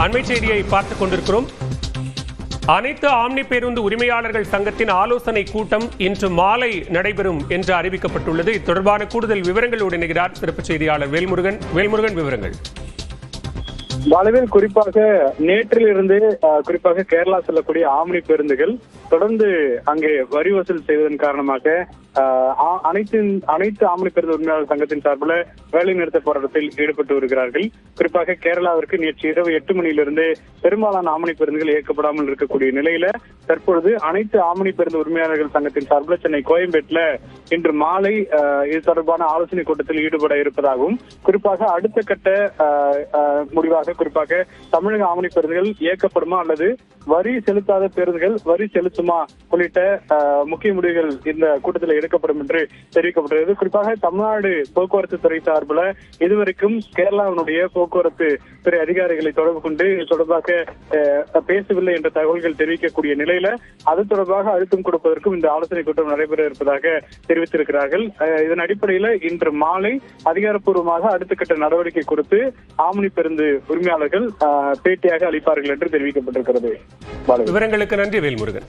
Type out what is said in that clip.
அண்மை செய்தியை பார்த்துக் கொண்டிருக்கிறோம். அனைத்து ஆம்னி பேருந்து உரிமையாளர்கள் சங்கத்தின் ஆலோசனை கூட்டம் இன்று மாலை நடைபெறும் என்று அறிவிக்கப்பட்டுள்ளது. இது தொடர்பான கூடுதல் விவரங்களோடு இணைகிறார் சிறப்பு செய்தியாளர் வேல்முருகன். வேல்முருகன் விவரங்கள். வலுவில் குறிப்பாக நேற்றிலிருந்து குறிப்பாக கேரளா செல்லக்கூடிய ஆம்னி பேருந்துகள் தொடர்ந்து அங்கே வரி வசூல் செய்வதன் காரணமாக அஹ், அனைத்து அனைத்து ஆம்னி பேருந்து உரிமையாளர் சங்கத்தின் சார்பில் வேலை நிறுத்த போராட்டத்தில் ஈடுபட்டு வருகிறார்கள். குறிப்பாக கேரளாவிற்கு நேற்று இரவு எட்டு மணியிலிருந்து பெரும்பாலான ஆம்னி பேருந்துகள் இயக்கப்படாமல் இருக்கக்கூடிய நிலையில தற்பொழுது அனைத்து ஆம்னி பேருந்து உரிமையாளர்கள் சங்கத்தின் சார்பில் சென்னை கோயம்பேட்டில் இன்று மாலை இது தொடர்பான ஆலோசனை கூட்டத்தில் ஈடுபட இருப்பதாகவும் குறிப்பாக அடுத்த கட்ட முடிவாக குறிப்பாக தமிழக ஆவணி பேருந்துகள் இயக்கப்படுமா அல்லது வரி செலுத்தாத பேருந்துகள் வரி செலுத்துமா உள்ளிட்ட முக்கிய முடிவுகள் இந்த கூட்டத்தில் எடுக்கப்படும் என்று தெரிவிக்கப்பட்டுள்ளது. குறிப்பாக தமிழ்நாடு போக்குவரத்து துறை சார்பில் இதுவரைக்கும் கேரளாவினுடைய போக்குவரத்து துறை அதிகாரிகளை தொடர்பு கொண்டு தொடர்பாக பேசவில்லை என்ற தகவல்கள் தெரிவிக்கக்கூடிய நிலையில அது தொடர்பாக அழுத்தம் கொடுப்பதற்கும் இந்த ஆலோசனை கூட்டம் நடைபெற இருப்பதாக தெரிவித்திருக்கிறார்கள். அஹ், இதன் அடிப்படையில் இன்று மாலை அதிகாரப்பூர்வமாக அடுத்த கட்ட நடவடிக்கை கொடுத்து ஆம்னி பேருந்து உரிமையாளர்கள் அஹ், பேட்டியாக அளிப்பார்கள் என்று தெரிவிக்கப்பட்டிருக்கிறது. விவரங்களுக்கு நன்றி வேல்முருகன்.